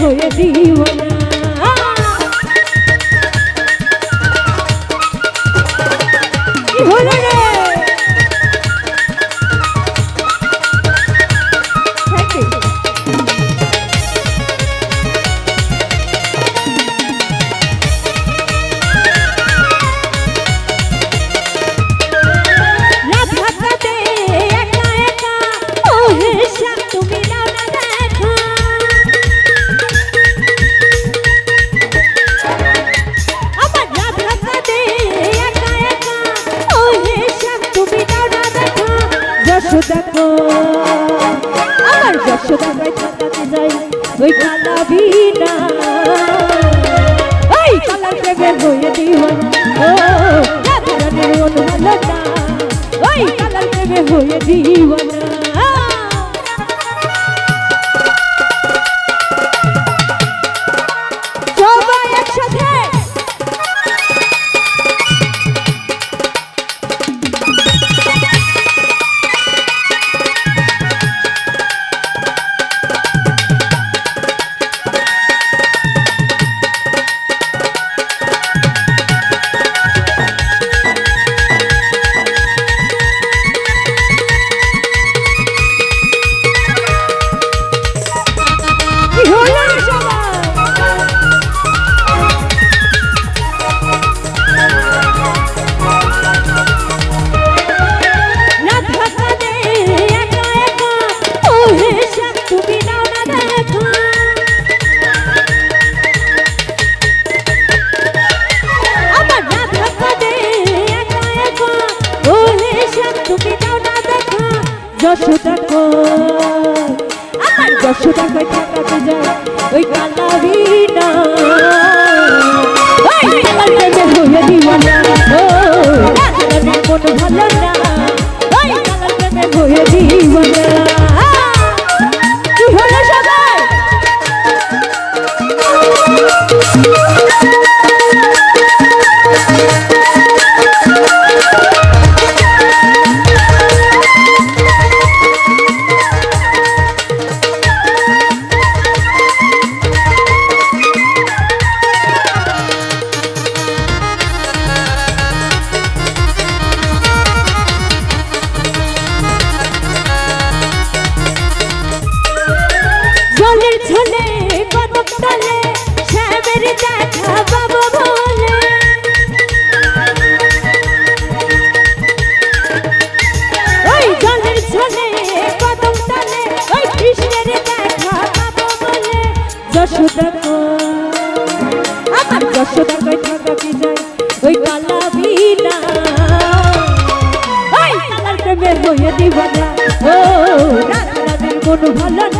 হয়ে দিওয়ানা আমার কই থাকাতে যাই ওই কালা বিনা কই, আমার যশোদা কই ঠেকাতে যায় ওই কালা বিনা ঝোলে কদম শ্যামের দেখা বাবা বলে। ওই জলের ঝোলে কদম ওই কৃষ্ণের দেখা বাবা বলে। যশোদা আমার যশোদা কই থাকা কি যায় ওই কালা ওই কালার ও ভালো না।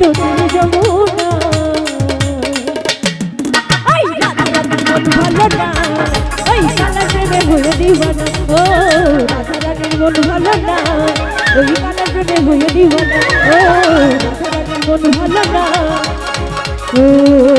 তুমি যমুনা ওই রাধা রানীর মন ভালো না ওই কালার প্রেমে হয়ে দিবানা ও রাধা রানীর মন ভালো না ওই কালার প্রেমে হয়ে দিবানা ও রাধা রানীর মন ভালো না ও